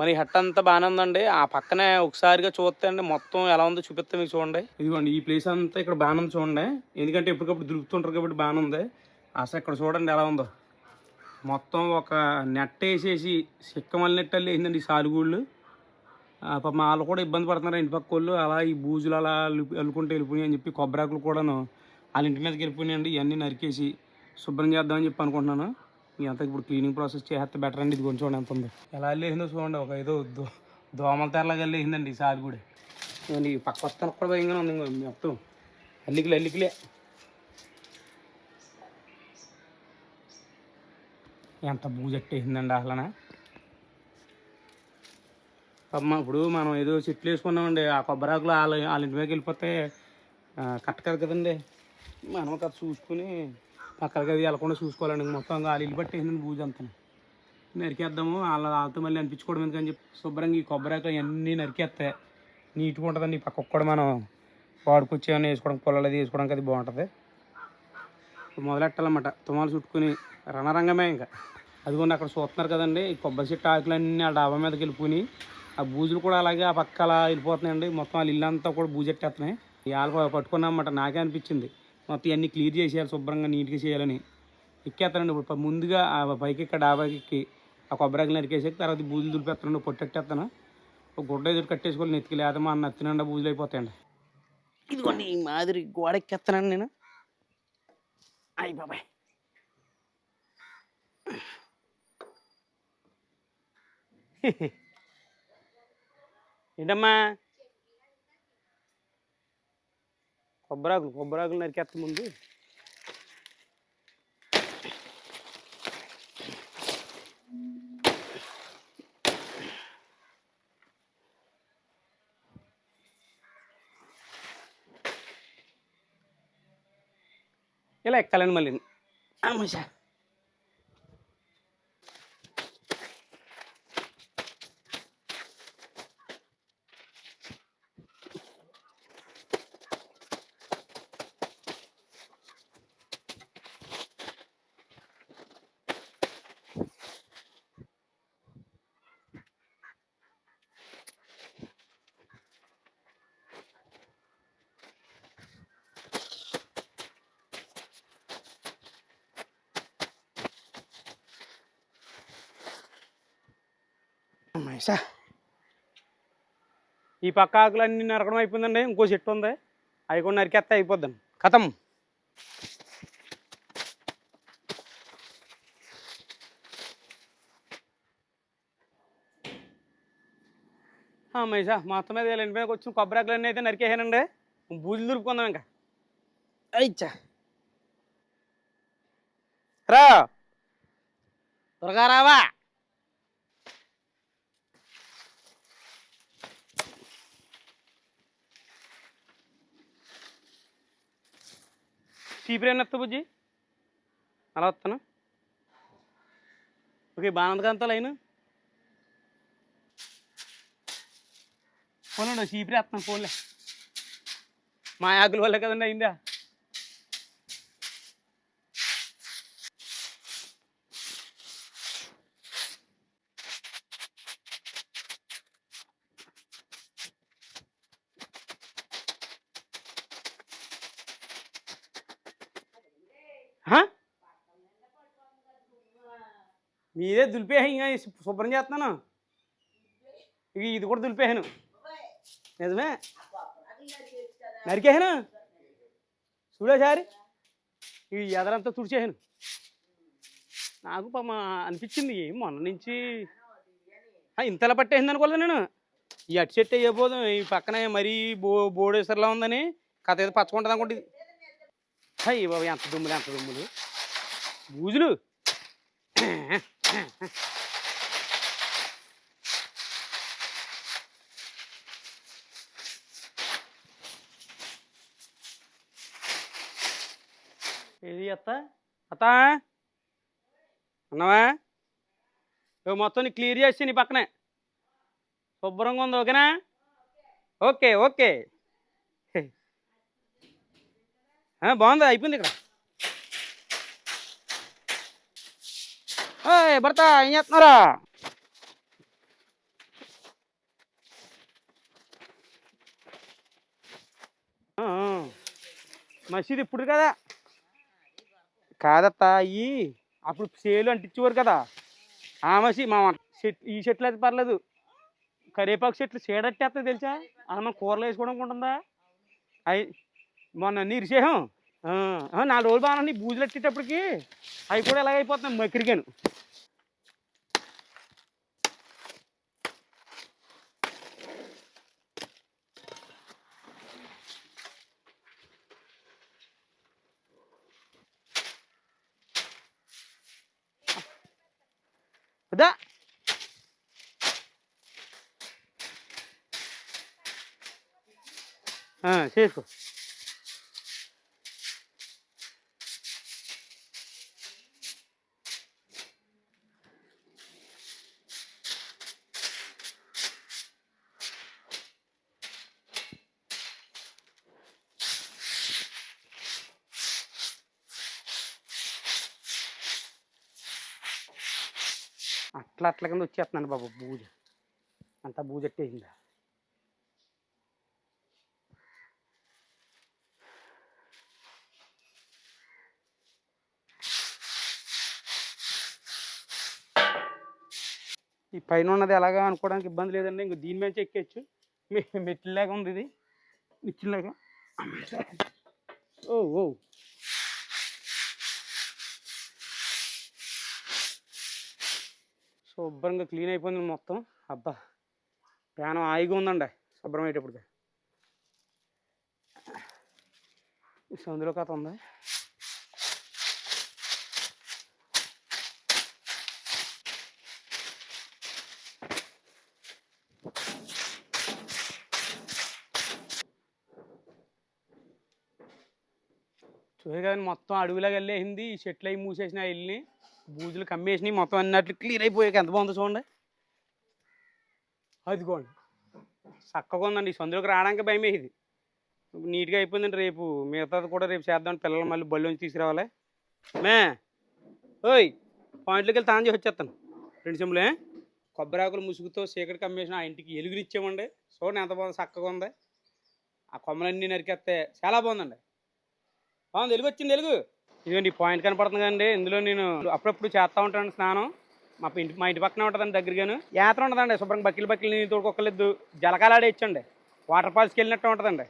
మరి హట్ అంతా బాగానే ఉందండి. ఆ పక్కనే ఒకసారిగా చూస్తే అండి మొత్తం ఎలా ఉందో చూపిస్తే మీకు చూడండి. ఇదిగోండి ఈ ప్లేస్ అంతా ఇక్కడ బాగానే ఉంది చూడండి. ఎందుకంటే ఎప్పటికప్పుడు దొరుకుతుంటారు కాబట్టి బాగానే ఉంది. అసలు ఇక్కడ చూడండి ఎలా ఉందో. మొత్తం ఒక నెట్ వేసేసి సిక్కమల్లి నెట్ అల్లి వేసిందండి ఈ సాలుగూళ్ళు. పాప వాళ్ళు కూడా ఇబ్బంది పడుతున్నారు ఇంటి పక్క వాళ్ళు. అలా ఈ బూజులు అలా అల్లు- వెళ్ళిపోయాయి వెళ్ళిపోయినాయి అని చెప్పి కొబ్బరాకులు కూడాను వాళ్ళ ఇంటి మీదకి వెళ్ళిపోయినాయండి. ఇవన్నీ నరికేసి శుభ్రం చేద్దామని చెప్పి అనుకుంటున్నాను. మీ అంతా ఇప్పుడు క్లీనింగ్ ప్రాసెస్ చేస్తే బెటర్ అండి. ఇది కొంచెం ఎంత ఉంది. ఎలా వెళ్ళేసిందో చూడండి. ఒక ఏదో దో దోమల తెరలాగా వెళ్ళేసిందండి ఈ సారి కూడా. నేను ఈ పక్క వస్తాను. కూడా భయంగా ఉంది మొత్తం. అల్లికలు అల్లికలే. ఎంత బూజెట్టేసిందండి అసలనా. అమ్మ ఇప్పుడు మనం ఏదో చెట్లు వేసుకున్నామండి. ఆ కొబ్బరాకులు వాళ్ళ వాళ్ళ ఇంటి మీదకి వెళ్ళిపోతే ఆ, కట్టకాదు కదండి. మనం కదా చూసుకుని పక్కలకి అది వెళ్ళకుండా చూసుకోవాలండి మొత్తం వాళ్ళ ఇల్లు బట్టి అంతా నరికేద్దాము వాళ్ళ వాళ్ళతో మళ్ళీ అనిపించుకోవడం ఎందుకని చెప్పి శుభ్రంగా ఈ కొబ్బరికాయ అన్నీ నరికేస్తాయి నీట్గా ఉంటుందండి. ఈ పక్కకు కూడా మనం వాడుకొచ్చి ఏమైనా వేసుకోవడం పొలాలు అది వేసుకోవడానికి అది బాగుంటుంది. మొదలెట్టాలన్నమాట. తుమ్మాలు చుట్టుకుని రణరంగమే ఇంకా. అదిగోండి అక్కడ చూస్తున్నారు కదండి ఈ కొబ్బరి చెట్టు ఆకులన్నీ ఆ డాబా మీదకి వెళ్ళిపోయి ఆ బూజులు కూడా అలాగే ఆ పక్క అలా వెళ్ళిపోతున్నాయండి. మొత్తం వాళ్ళ ఇల్లంతా కూడా బూజెట్టేస్తున్నాయి ఇవాళ పట్టుకున్నామన్నమాట. నాకే అనిపించింది. మొత్తం ఇవన్నీ క్లియర్ చేసేయాలి శుభ్రంగా నీట్గా చేయాలని. ఎక్కేస్తానండి ఇప్పుడు. ముందుగా ఆ పైకి ఇక్కడ డాబాకి ఎక్కి ఆ కొబ్బరికాయలు నరికేసి తర్వాత బూజులు దులిపేస్తాను పొట్టెట్టేస్తాను ఒక గుడ్డ ఎదురు కట్టేసుకోవాలి నెత్తికి లేదా మా నత్తినండా బూజులు అయిపోతాయండి. ఇదిగోండి ఈ మాదిరి గోడ ఎక్కేస్తానండి నేను. అయ్యి బాబాయ్. ఏంటమ్మా? కొబ్బరాకులు కొబ్బరాకులు నరికేస్తా ముందు. ఇలా ఎక్కాలండి మళ్ళీ. అమ్మశా అమ్మేసా ఈ పక్క ఆకులన్నీ నరకడం అయిపోయిందండి. ఇంకో చెట్టు ఉంది. అవి కూడా నరికేస్తే అయిపోద్దండి కథం. అమ్మేసా మొత్తం మీద వీళ్ళ ఇంటి మీదకి వచ్చిన కొబ్బరి ఆకులన్నీ అయితే నరికేసానండి. బూజులు దురుపుకుందాం ఇంకా. అయిచ్చా రా. త్వరగా రావా? చీపురేనా వస్తా బుజ్జి? అలా వస్తాను? ఓకే బాగుంది కదా లైన్. పోనండి చీపురే వస్తాను ఫోన్లే మా ఆకుల వల్ల కదండి అయిందా? మీదే దులిపేహ ఇంకా శుభ్రం చేస్తున్నాను. ఇక ఇది కూడా దులిపేహాను నిజమే? నరికేహాను చూడేసారి ఈ ఎదరంతా తుడిచేహాను నాకు పాప అనిపించింది. ఏం మొన్న నుంచి? ఇంతలా పట్టేసింది అనుకోలేదు నేను. ఈ అటు చెట్టు అయిపోదు ఈ పక్కన మరీ బో బోడేసరిలా ఉందని కథ ఏదో పచ్చకుంటుంది అనుకోండి అయ్యి బాబు ఎంత దుమ్ములు ఎంత దుమ్ములు. బూజులు. ఏది అత్త? అత్త? అన్నవా ఇవి మొత్తం క్లియర్ చేసి నీ పక్కనే. శుభ్రంగా ఉంది ఓకేనా? Okay okay. బాగుందా? అయిపోయింది ఇక్కడ. భర్త ఏం చేస్తున్నారా? మసీది ఇప్పుడు కదా? కాదత్తా అయ్యి అప్పుడు సేలు అంటించేవారు కదా. ఆ మసి మా ఈ చెట్లు అయితే పర్లేదు. కరివేపాకు చెట్లు సేడట్టేస్తా తెలుసా? అలా మనం కూరలు వేసుకోవడానికి ఉంటుందా? అయి మొన్న అన్ని నాలుగు రోజులు బాగా బూజులు ఎట్టేటప్పటికి అవి కూడా ఎలాగైపోతున్నాయి మక్కిరిగాను. అదా. చేసుకో. అట్లా అట్లా కింద వచ్చేస్తున్నాను బాబు బూజ. అంతా బూజట్టేసిందా? ఈ పైన ఉన్నది ఎలాగా అనుకోవడానికి ఇబ్బంది లేదండి. ఇంక దీని మీద ఎక్కేచ్చు మెట్లలాగా ఉంది ఇది. నిచ్చిలాగా ఓ ఓ. శుభ్రంగా క్లీన్ అయిపోయింది మొత్తం. అబ్బా ప్యానం హాయిగా ఉందండి శుభ్రం అయ్యేటప్పుడు సందులో కథ ఉంది. చూసే కదండి మొత్తం అడవిలాగా వెళ్ళేసింది. ఈ చెట్లు అవి మూసేసిన వెళ్ళి బూజులు కమ్మేసినాయి మొత్తం అన్నట్లు క్లియర్ అయిపోయాక ఎంత బాగుందో చూడండి. అదిగోండి. చక్కగా ఉందండి. ఈ సందులోకి రావడానికి భయం ఇది నీట్గా అయిపోయిందండి రేపు. మిగతాది కూడా రేపు చేద్దాం. పిల్లలు మళ్ళీ బళ్ళోంచి తీసుకురావాలి. మే ఓయ్ పాయింట్లోకి వెళ్ళి తాను చేసి వచ్చేస్తాను. రెండు చెంబులే. కొబ్బరాకులు ముసుగుతో చీకటి కమ్మేసిన ఆ ఇంటికి ఎలుగునిచ్చామండి చూడండి ఎంత బాగుంది. చక్కగా ఉంది. ఆ కొమ్మలన్నీ నరికేస్తే చాలా బాగుందండి. బాగుంది. ఎలుగు వచ్చింది. ఎలుగు. ఇదిగోండి ఈ పాయింట్ కనపడుతుంది కదండి. ఇందులో నేను అప్పుడప్పుడు చేస్తూ ఉంటాను స్నానం. మా ఇంటి మా ఇంటి పక్కనే ఉంటుందండి దగ్గరగాను. యాత్ర ఉంటుందండి శుభ్రంగా బక్కిలు బక్కిలు నీళ్ళు తోడుకోకలేదు జలకాలాడేచ్చండి వాటర్ ఫాల్స్కి వెళ్ళినట్టు ఉంటుందండి.